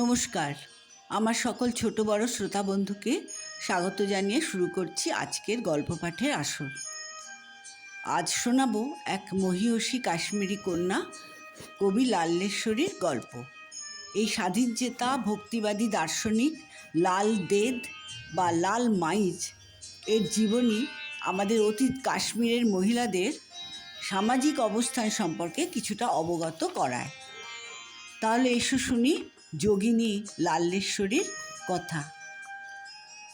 নমস্কার। আমার সকল ছোট বড় শ্রোতা বন্ধুকে স্বাগত জানিয়ে শুরু করছি আজকের গল্প পাঠের আসর। আজ শোনাবো এক মহিয়সী কাশ্মীরি কন্যা কবি লাল্লেশ্বরীর গল্প। এই স্বাধীন চেতা ভক্তিবাদী দার্শনিক লাল দেদ বা লাল মাইজ এর জীবনী আমাদের অতীত কাশ্মীরের মহিলাদের সামাজিক অবস্থান সম্পর্কে কিছুটা অবগত করায়। তাহলে এসো শুনি যোগিনী লাল্লেশ্বরীর কথা।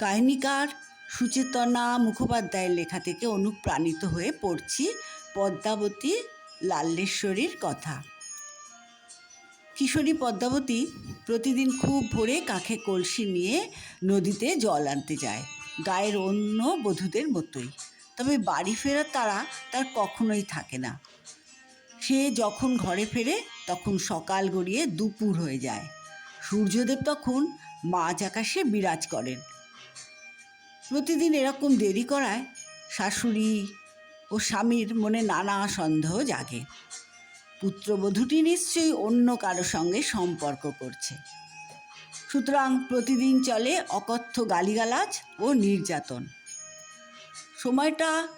কাহিনীকার সুচেতনা মুখোপাধ্যায়ের লেখা থেকে অনুপ্রাণিত হয়ে পড়ছি পদ্মাবতী লাল্লেশ্বরীর কথা। কিশোরী পদ্মাবতী প্রতিদিন খুব ভোরে কাঁখে কলসি নিয়ে নদীতে জল আনতে যায়, গায়ের অন্য বধূদের মতোই। তবে বাড়ি ফেরার তারা তার কখনোই থাকে না। সে যখন ঘরে ফেরে তখন সকাল গড়িয়ে দুপুর হয়ে যায়। সূর্যদেব তখন মাঝ আকাশে বিরাজ করেন। প্রতিদিন এরকম দেরি করায় শাশুড়ি ও স্বামীর মনে নানা সন্দেহ জাগে। পুত্রবধূটি নিশ্চয়ই অন্য কারও সঙ্গে সম্পর্ক করছে। সুতরাং প্রতিদিন চলে অকথ্য গালিগালাজ ও নির্যাতন। সময়টা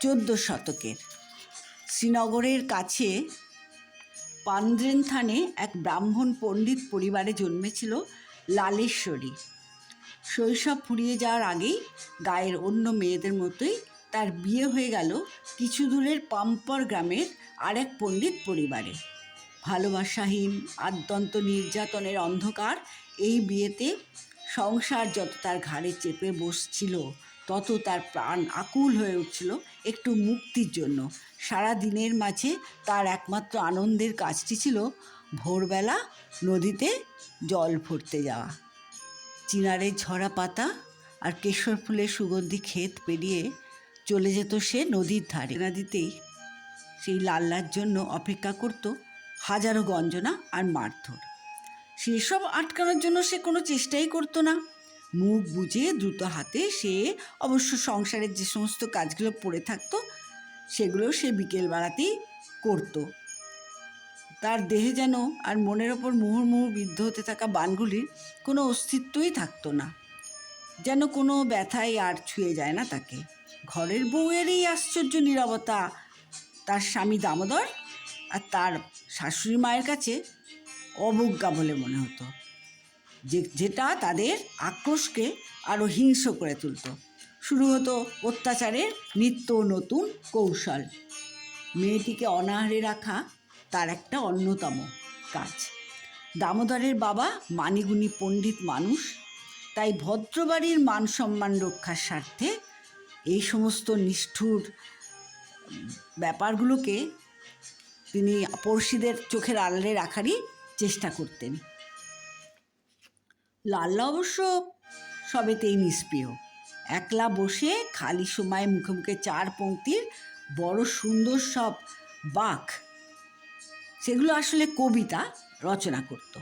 চোদ্দ শতকের। শ্রীনগরের কাছে পান্দ্রেন থানে এক ব্রাহ্মণ পণ্ডিত পরিবারে জন্মেছিল লালেশ্বরী। শৈশব ফুরিয়ে যাওয়ার আগেই গায়ের অন্য মেয়েদের মতোই তার বিয়ে হয়ে গেল কিছু দূরের পাম্পর গ্রামের আরেক পণ্ডিত পরিবারে। ভালোবাসাহীন, আদ্যন্ত নির্যাতনের অন্ধকার এই বিয়েতে সংসার যত তার ঘাড়ে চেপে বসছিল তত তার প্রাণ আকুল হয়ে উঠছিল একটু মুক্তির জন্য। সারা দিনের মাঝে তার একমাত্র আনন্দের কাজটি ছিল ভোরবেলা নদীতে জল ভরতে যাওয়া। চিনারের ঝরা পাতা আর কেশর ফুলের সুগন্ধি ক্ষেত পেরিয়ে চলে যেত সে নদীর ধারে। নদীতেই সেই লাল্লার জন্য অপেক্ষা করত হাজারো গঞ্জনা আর মারধর। সেসব আটকানোর জন্য সে কোনো চেষ্টাই করতো না। মুখ বুঝে দ্রুত হাতে সে অবশ্য সংসারের যে সমস্ত কাজগুলো পড়ে থাকতো, সেগুলো সে বিকেল বেলাতেই করতো। তার দেহে যেন আর মনের ওপর মুহুর্মুহু বিদ্ধ হতে থাকা বানগুলির কোনো অস্তিত্বই থাকতো না। যেন কোনো ব্যথাই আর ছুঁয়ে যায় না তাকে। ঘরের বউয়ের এই আশ্চর্য নীরবতা, তার স্বামী দামোদর আর তার শাশুড়ি মায়ের কাছে অবজ্ঞা বলে মনে হতো। যে, যেটা তাদের আক্রোশকে আরও হিংস্র করে তুলত। শুরু হতো অত্যাচারের নিত্য নতুন কৌশল। মেয়েটিকে অনাহারে রাখা তার একটা অন্যতম কাজ। দামোদরের বাবা মানিগুণী পণ্ডিত মানুষ, তাই ভদ্রবাড়ির মান সম্মান রক্ষার স্বার্থে এই সমস্ত নিষ্ঠুর ব্যাপারগুলোকে তিনি পড়শিদের চোখের আড়ালে রাখারই চেষ্টা করতেন। লাল্লা অবশ্য সবেতেই নিষ্প্রিয়। একলা বসে খালি সময়ে মুখে মুখে চার পংক্তির বড় সুন্দর সব বাক, সেগুলো আসলে কবিতা রচনা করত।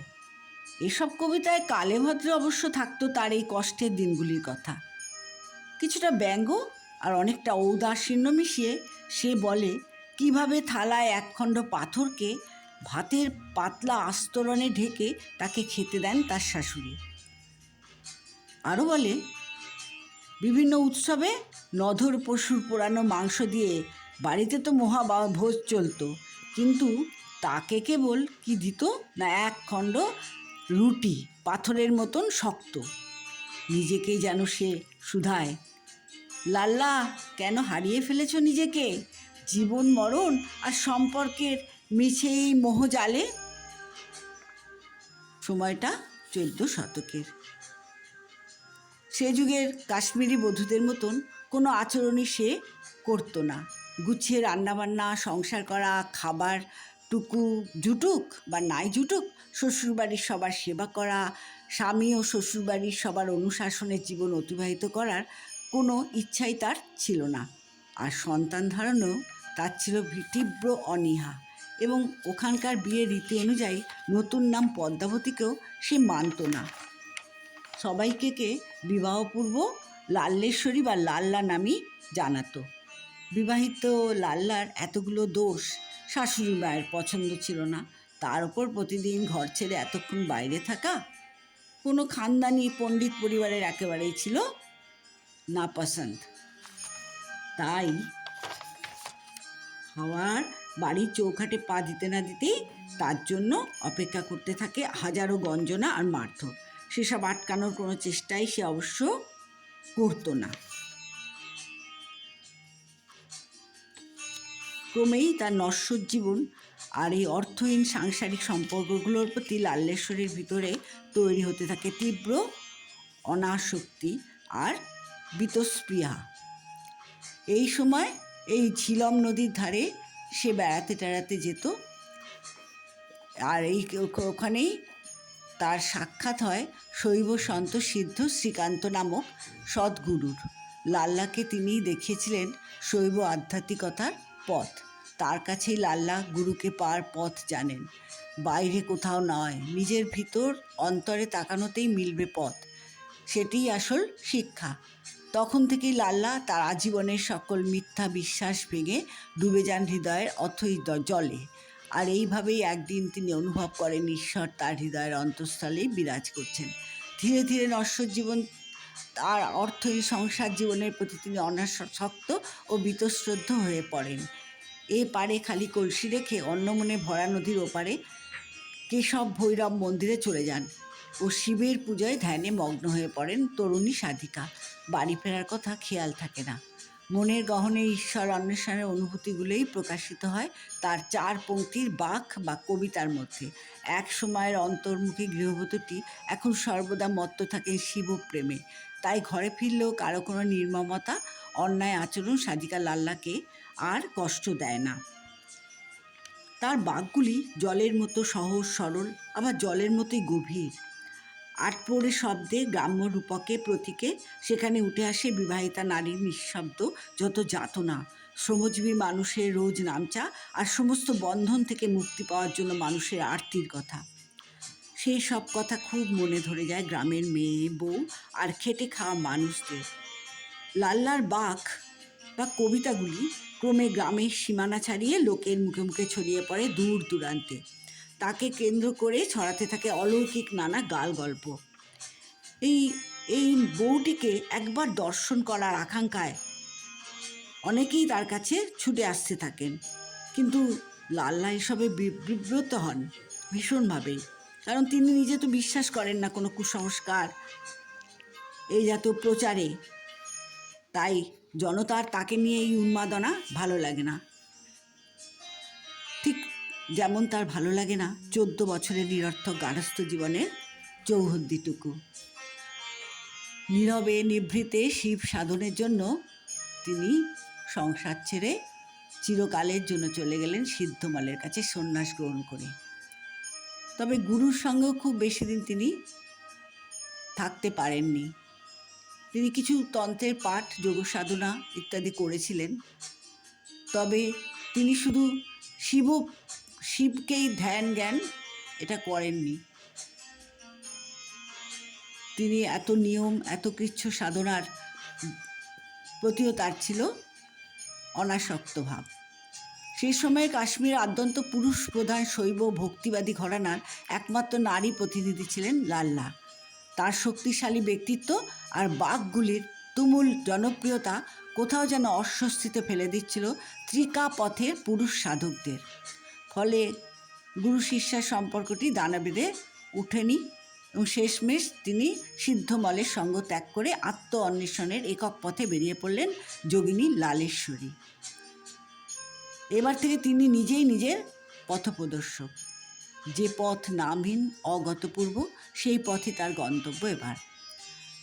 এসব কবিতায় কালে ভদ্রে অবশ্য থাকতো তার এই কষ্টের দিনগুলির কথা। কিছুটা ব্যঙ্গ আর অনেকটা ঔদাসীন্য মিশিয়ে সে বলে, কীভাবে থালায় একখণ্ড পাথরকে ভাতের পাতলা আস্তরণে ঢেকে তাকে খেতে দেন তার শাশুড়ি? আরও বলে, বিভিন্ন উৎসবে নধর পশুর পোড়ানো মাংস দিয়ে বাড়িতে তো মহা ভোজ চলতো, কিন্তু তাকে কেবল কি দিত না এক খণ্ড রুটি পাথরের মতন শক্ত। নিজেকেই যেন সে সুধায় লাল্লা, কেন হারিয়ে ফেলেছ নিজেকে? জীবন মরণ আর সম্পর্কের মিছেই মোহজালে? সময়টা চোদ্দ শতকের। সে যুগের কাশ্মীরি বধূদের মতন কোনো আচরণই সে করতো না। গুছিয়ে রান্নাবান্না, সংসার করা, খাবার টুকু জুটুক বা নাই জুটুক, শ্বশুরবাড়ির সবার সেবা করা, স্বামী ও শ্বশুরবাড়ির সবার অনুশাসনের জীবন অতিবাহিত করার কোনো ইচ্ছাই তার ছিল না। আর সন্তান ধারণেও তার ছিল তীব্র অনীহা এবং ওখানকার বিয়ের রীতি অনুযায়ী নতুন নাম পদ্মাবতীকেও সে মানত না। সবাইকে কে বিবাহপূর্ব লাল্লেশ্বরী বা লাল্লা নামই জানাতো। বিবাহিত লাল্লার এতগুলো দোষ শাশুড়ি মায়ের পছন্দ ছিল না। তার উপর প্রতিদিন ঘর ছেড়ে এতক্ষণ বাইরে থাকা কোনো খানদানি পণ্ডিত পরিবারের একেবারেই ছিল না পছন্দ তাই হাওয়ার বাড়ির চৌখাটে পা দিতে না দিতেই তার জন্য অপেক্ষা করতে থাকে হাজারো গঞ্জনা আর মারধর। সেসব আটকানোর কোনো চেষ্টাই সে অবশ্য করতো না। ক্রমেই তার নশ্বর জীবন আর এই অর্থহীন সাংসারিক সম্পর্কগুলোর প্রতি লাল্লেশ্বরের ভিতরে তৈরি হতে থাকে তীব্র অনাসক্তি আর বীতস্পৃহা। এই সময় এই ঝিলম নদীর ধারে সে বেড়াতে টেড়াতে যেত। আর এই ওখানেই তার সাক্ষাৎ হয় শৈব সন্ত সিদ্ধ শ্রীকান্ত নামক সদ্গুরুর। লাল্লাকে তিনি দেখিয়েছিলেন শৈব আধ্যাত্মিকতার পথ। তার কাছেই লাল্লা গুরুকে পার পথ জানেন। বাইরে কোথাও নয়, নিজের ভিতর অন্তরে তাকানোতেই মিলবে পথ। সেটিই আসল শিক্ষা। তখন থেকেই লাল্লা তার আজীবনের সকল মিথ্যা বিশ্বাস ভেঙে ডুবে যান হৃদয়ের অথই জলে। আর এইভাবেই একদিন তিনি অনুভব করেন ঈশ্বর তার হৃদয়ের অন্তঃস্থলেই বিরাজ করছেন। ধীরে ধীরে নশ্বর জীবন তার অর্থহীন সংসার জীবনের প্রতি তিনি অনাসক্ত ও বীতশ্রদ্ধ হয়ে পড়েন। এ পারে খালি কলসি রেখে অন্নমনে ভরা নদীর ওপারে কেশব ভৈরব মন্দিরে চলে যান ও শিবের পূজায় ধ্যানে মগ্ন হয়ে পড়েন তরুণী সাধিকা। বাড়ি ফেরার কথা খেয়াল থাকে না। মনের গহনে ঈশ্বর অন্বেষণের অনুভূতিগুলোই প্রকাশিত হয় তার চার পংক্তির বাক বা কবিতার মধ্যে। এক সময়ের অন্তর্মুখী গৃহবধূটি এখন সর্বদা মত্ত থাকেন শিবপ্রেমে। তাই ঘরে ফিরলেও কারও কোনো নির্মমতা, অন্যায় আচরণ সাধিকা লাল্লাকে আর কষ্ট দেয় না। তার বাঘগুলি জলের মতো সহজ সরল, আবার জলের মতোই গভীর। আটপোড়ে শব্দে গ্রাম্য রূপকে প্রতীকে সেখানে উঠে আসে বিবাহিতা নারীর নিঃশব্দ যত যাতনা। শ্রমজীবী মানুষের রোজ নামচা আর সমস্ত বন্ধন থেকে মুক্তি পাওয়ার জন্য মানুষের আরতির কথা। সেই সব কথা খুব মনে ধরে যায় গ্রামের মেয়ে, বউ আর খেটে খাওয়া মানুষদের। লাল্লার বাঘ বা কবিতাগুলি ক্রমে গ্রামের সীমানা ছাড়িয়ে লোকের মুখে মুখে ছড়িয়ে পড়ে দূর দূরান্তে। তাকে কেন্দ্র করে ছড়াতে থাকে অলৌকিক নানা গাল গল্প এই এই বউটিকে একবার দর্শন করার আকাঙ্ক্ষায় অনেকেই তার কাছে ছুটে আসতে থাকেন। কিন্তু লাল্লা এসবে বিব্রত হন ভীষণভাবেই কারণ তিনি নিজে তো বিশ্বাস করেন না কোনো কুসংস্কার, এই জাতীয় প্রচারে। তাই জনতার তাকে নিয়ে এই উন্মাদনা ভালো লাগে না। যেমন তার ভালো লাগে না চোদ্দ বছরের নিরর্থক গার্হস্থ জীবনের চৌহদ্দিটুকু। নীরবে, নিভৃতে শিব সাধনের জন্য তিনি সংসার ছেড়ে চিরকালের জন্য চলে গেলেন সিদ্ধমালের কাছে সন্ন্যাস গ্রহণ করে। তবে গুরুর সঙ্গেও খুব বেশি দিন তিনি থাকতে পারেননি। তিনি কিছু তন্ত্রের পাঠ যোগ সাধনা ইত্যাদি করেছিলেন। তবে তিনি শুধু শিব শিবকেই ধ্যান জ্ঞান এটা করেননি। তিনি এত নিয়ম, এত কৃচ্ছ সাধনার প্রতিও তার ছিল অনাসক্ত ভাব। সেই সময়ে কাশ্মীর আদ্যন্ত পুরুষ প্রধান শৈব ভক্তিবাদী ঘরানার একমাত্র নারী প্রতিনিধি ছিলেন লাল্লা। তার শক্তিশালী ব্যক্তিত্ব আর বাঘগুলির তুমুল জনপ্রিয়তা কোথাও যেন অস্বস্তিতে ফেলে দিচ্ছিল ত্রিকা পথের পুরুষ সাধকদের। ফলে গুরু শিষ্যার সম্পর্কটি দানা বেঁধে উঠেনি এবং শেষমেশ তিনি সিদ্ধমলের সঙ্গ ত্যাগ করে আত্ম অন্বেষণের একক পথে বেরিয়ে পড়লেন যোগিনী লালেশ্বরী। এবার থেকে তিনি নিজেই নিজের পথপ্রদর্শক। যে পথ নামহীন, অগতপূর্ব, সেই পথে তার গন্তব্য এবার।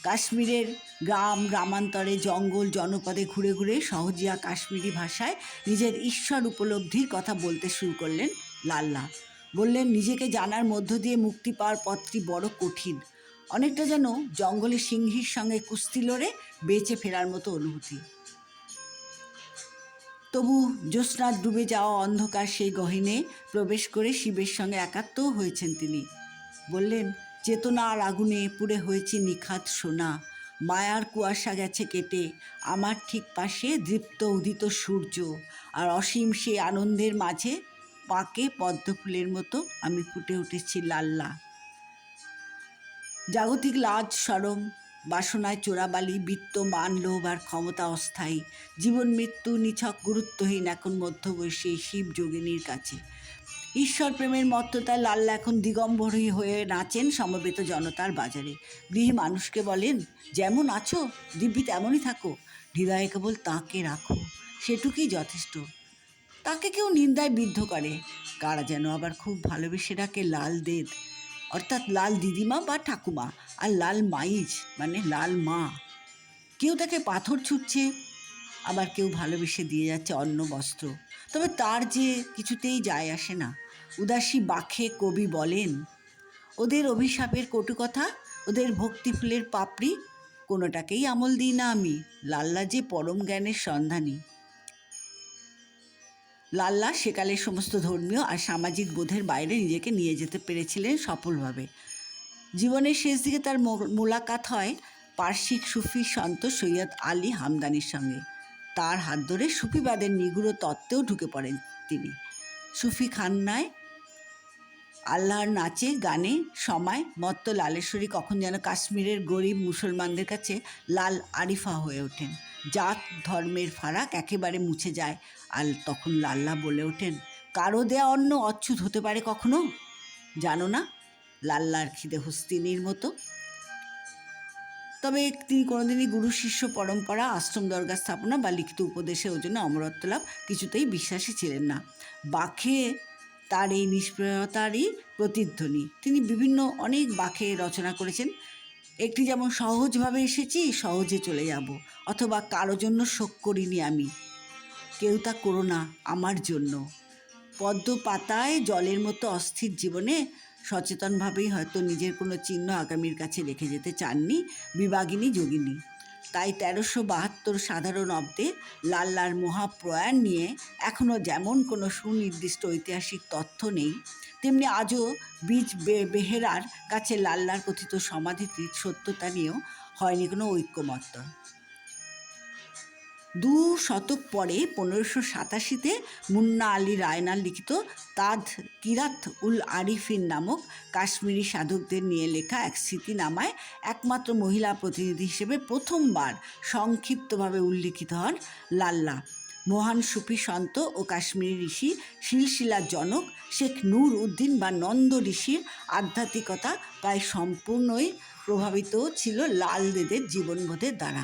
কাশ্মীরের গ্রাম, গ্রামান্তরে জঙ্গল, জনপদে ঘুরে ঘুরে সহজিয়া কাশ্মীরি ভাষায় নিজের ঈশ্বর উপলব্ধির কথা বলতে শুরু করলেন লাল্লা। বললেন, নিজেকে জানার মধ্য দিয়ে মুক্তি পাওয়ার পথটি বড় কঠিন। অনেকটা যেন জঙ্গলে সিংহীর সঙ্গে কুস্তি লড়ে বেঁচে ফেরার মতো অনুভূতি। তবু জ্যোৎস্নার ডুবে যাওয়া অন্ধকার সেই গহিনে প্রবেশ করে শিবের সঙ্গে একাত্ম হয়েছেন তিনি। বললেন চেতনা আর আগুনে পুড়ে হয়েছে নিখাত সোনা। মায়ার কুয়াশা গেছে কেটে, আমার ঠিক পাশে দৃপ্ত উদিত সূর্য। আর অসীম সেই আনন্দের মাঝে পাকে পদ্ম ফুলের মতো আমি ফুটে উঠেছি লাল্লা। জাগতিক লাজ, সরম, বাসনায় চোরাবালি, বৃত্ত, মান, লোভ আর ক্ষমতা অস্থায়ী। জীবন মৃত্যু নিছক গুরুত্বহীন এখন মধ্যবয়সী শিব যোগিনীর কাছে। ঈশ্বর প্রেমের মত্ততায় লাল্লা এখন দিগম্বরী হয়ে নাচেন সমবেত জনতার বাজারে। গৃহী মানুষকে বলেন, যেমন আছো, দিব্যি তেমনই থাকো। হৃদয়ে কেবল তাকে রাখো, সেটুকুই যথেষ্ট। তাকে কেউ নিন্দায় বিদ্ধ করে। কারা যেন আবার খুব ভালোবেসে ডাকে লাল দেদ। অর্থাৎ লাল দিদিমা বা ঠাকুমা, আর লাল মাইজ মানে লাল মা। কেউ তাকে পাথর ছুটছে আবার কেউ ভালোবেসে দিয়ে যাচ্ছে অন্ন বস্ত্র। তবে তার যে কিছুতেই যায় আসে না। উদাসী বাখে কবি বলেন, ওদের অভিশাপের কটু কথা, ওদের ভক্তি ফুলের পাপড়ি, কোনোটাকেই আমল দিই না আমি, লাল্লা যে পরম জ্ঞানের সন্ধানী। লাল্লা সেকালের সমস্ত ধর্মীয় আর সামাজিক বোধের বাইরে নিজেকে নিয়ে যেতে পেরেছিলেন সফলভাবে। জীবনের শেষ দিকে তার মোলাকাত হয় পার্শ্বিক সুফি সন্ত সৈয়দ আলী হামদানির সঙ্গে। তার হাত ধরে সুফিবাদের নিগুড় তত্ত্বেও ঢুকে পড়েন তিনি। সুফি খান্নায় আল্লাহর নাচে, গানে, সময়, মত্ত লালেশ্বরী কখন যেন কাশ্মীরের গরিব মুসলমানদের কাছে লাল আরিফা হয়ে ওঠেন। জাত, ধর্মের ফারাক একেবারে মুছে যায়। আর তখন লাল্লা বলে ওঠেন, কারও দেয়া অন্য অচ্ছুত হতে পারে কখনো? জানো না, লাল্লার খিদে হস্তিনীর মতো। তবে তিনি কোনোদিনই গুরু শিষ্য পরম্পরা, আশ্রম দরগা স্থাপনা বা লিখিত উপদেশে ওজন্য অমরত্ব লাভ কিছুতেই বিশ্বাসী ছিলেন না। বাখে তার এই নিষ্প্রিয়তারই প্রতিধ্বনি। তিনি বিভিন্ন অনেক বাক্যে রচনা করেছেন। একটি যেমন সহজভাবে এসেছি, সহজে চলে যাব, অথবা কারও জন্য শোক করিনি আমি। কেউ তা করো না আমার জন্য। পদ্ম পাতায় জলের মতো অস্থির জীবনে সচেতনভাবেই হয়তো নিজের কোনো চিহ্ন আগামীর কাছে রেখে যেতে চাননি বিভাগিনী যোগিনী। তাই তেরোশো বাহাত্তর সাধারণ অব্দে লাল্লার মহাপ্রয়াণ নিয়ে এখনও যেমন কোনো সুনির্দিষ্ট ঐতিহাসিক তথ্য নেই, তেমনি আজও বীজ বেহেরার কাছে লাল্লার কথিত সমাধিটির সত্যতা নিয়েও হয়নি কোনো ঐক্যমত্য। দু শতক পরে পনেরোশো সাতাশিতে মুন্না আলী রায়নার লিখিত তাদ কিরাত উল আরিফিন নামক কাশ্মীরি সাধকদের নিয়ে লেখা এক স্মৃতিনামায় একমাত্র মহিলা প্রতিনিধি হিসেবে প্রথমবার সংক্ষিপ্তভাবে উল্লিখিত হন লাল্লা। মহান সুফি সন্ত ও কাশ্মীরি ঋষি শিলশিলার জনক শেখ নূর উদ্দিন বা নন্দ ঋষির আধ্যাত্মিকতা প্রায় সম্পূর্ণই প্রভাবিত ছিল লাল দেদের জীবনবোধের দ্বারা।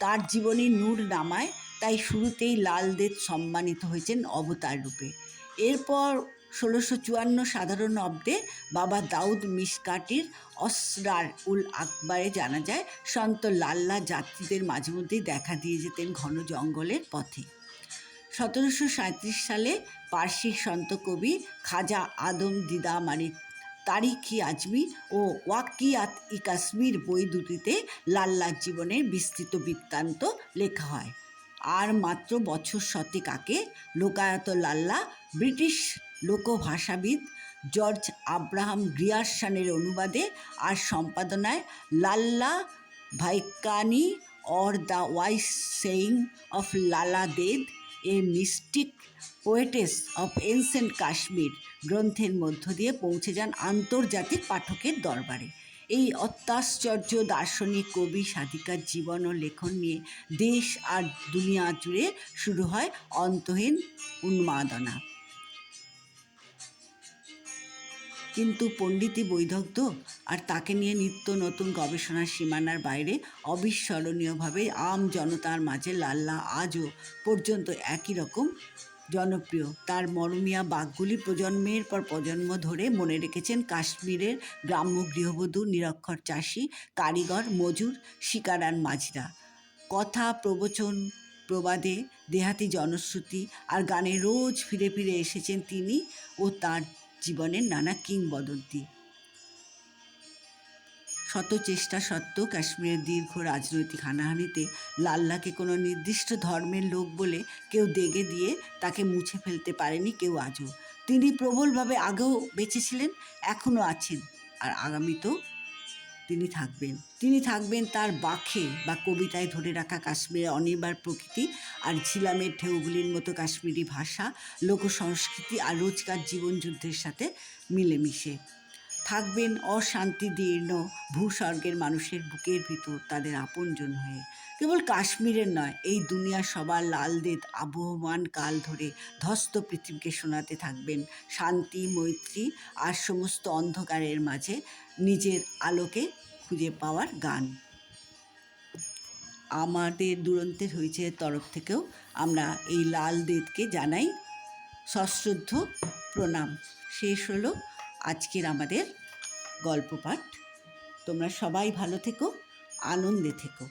তার জীবনী নূর নামায়, তাই শুরুতেই লাল দেব সম্মানিত হয়েছেন অবতার রূপে। এরপর ষোলোশো চুয়ান্ন সাধারণ অব্দে বাবা দাউদ মিসকাটির অসরার উল আকবরে জানা যায়, সন্ত লাল্লা যাত্রীদের মাঝে মধ্যেই দেখা দিয়ে যেতেন ঘন জঙ্গলের পথে। সতেরোশো সাঁত্রিশ সালে পার্শ্বিক সন্ত কবি খাজা আদম দিদামারি তারিখি আজমি ও ওয়াকিয়াত ই কাশ্মীর বই দুটিতে লাল্লার জীবনের বিস্তৃত বৃত্তান্ত লেখা হয়। আর মাত্র বছর শতেক আগে লোকায়ত লাল্লা, ব্রিটিশ লোকভাষাবিদ জর্জ আব্রাহাম গ্রিয়ারসানের অনুবাদে আর সম্পাদনায় Lalla Vakyani or the wise saying of Lala Ded a mystic poetess of ancient Kashmir গ্রন্থের মধ্য দিয়ে পৌঁছে যান আন্তর্জাতিক পাঠকের দরবারে। এই অত্যাশ্চর্য দার্শনিক কবি, সাধিকার জীবন ও লেখন নিয়ে দেশ আর দুনিয়া জুড়ে শুরু হয় অন্তহীন উন্মাদনা। কিন্তু পণ্ডিতই বৈদগ্ধ আর তাকে নিয়ে নিত্য নতুন গবেষণার সীমানার বাইরে অবিস্মরণীয়ভাবে আম জনতার মাঝে লাল্লা আজও পর্যন্ত একই রকম জনপ্রিয়। তার মরমিয়া বাঘগুলি প্রজন্মের পর প্রজন্ম ধরে মনে রেখেছেন কাশ্মীরের গ্রাম্য গৃহবধূ, নিরক্ষর চাষি, কারিগর, মজুর শিকারান মাঝিরা। কথা, প্রবচন, প্রবাদে, দেহাতি জনশ্রুতি আর গানে রোজ ফিরে ফিরে এসেছেন তিনি ও তার জীবনের নানা কিংবদন্তি। শত চেষ্টা সত্ত্বেও কাশ্মীরের দীর্ঘ রাজনৈতিক হানাহানিতে লাল্লাকে কোনো নির্দিষ্ট ধর্মের লোক বলে কেউ দেগে দিয়ে তাকে মুছে ফেলতে পারেনি কেউ আজও। তিনি প্রবলভাবে আগেও বেঁচেছিলেন, এখনও আছেন। আর আগামীতেও তিনি থাকবেন। তিনি থাকবেন তার বাখে বা কবিতায় ধরে রাখা কাশ্মীরের অনিবার প্রকৃতি আর ঝিলামের ঢেউগুলির মতো কাশ্মীরি ভাষা লোক সংস্কৃতি আর রোজকার জীবনযুদ্ধের সাথে মিলেমিশে। থাকবেন অশান্তি দীর্ণ ভূস্বর্গের মানুষের বুকের ভিতর তাদের আপনজন হয়ে। কেবল কাশ্মীরের নয়, এই দুনিয়ার সবার লাল দেদ, আবহমান কাল ধরে ধস্ত পৃথিবীকে শোনাতে থাকবেন। শান্তি, মৈত্রী আর সমস্ত অন্ধকারের মাঝে নিজের আলোকে খুঁজে পাওয়ার গান। আমাদের দুরন্তের হয়েছে তরফ থেকেও আমরা এই লাল দেদকে জানাই সশ্রদ্ধ প্রণাম। শেষ হলো আজকের আমাদের গল্প পাঠ তোমরা সবাই ভালো থেকো, আনন্দে থেকো।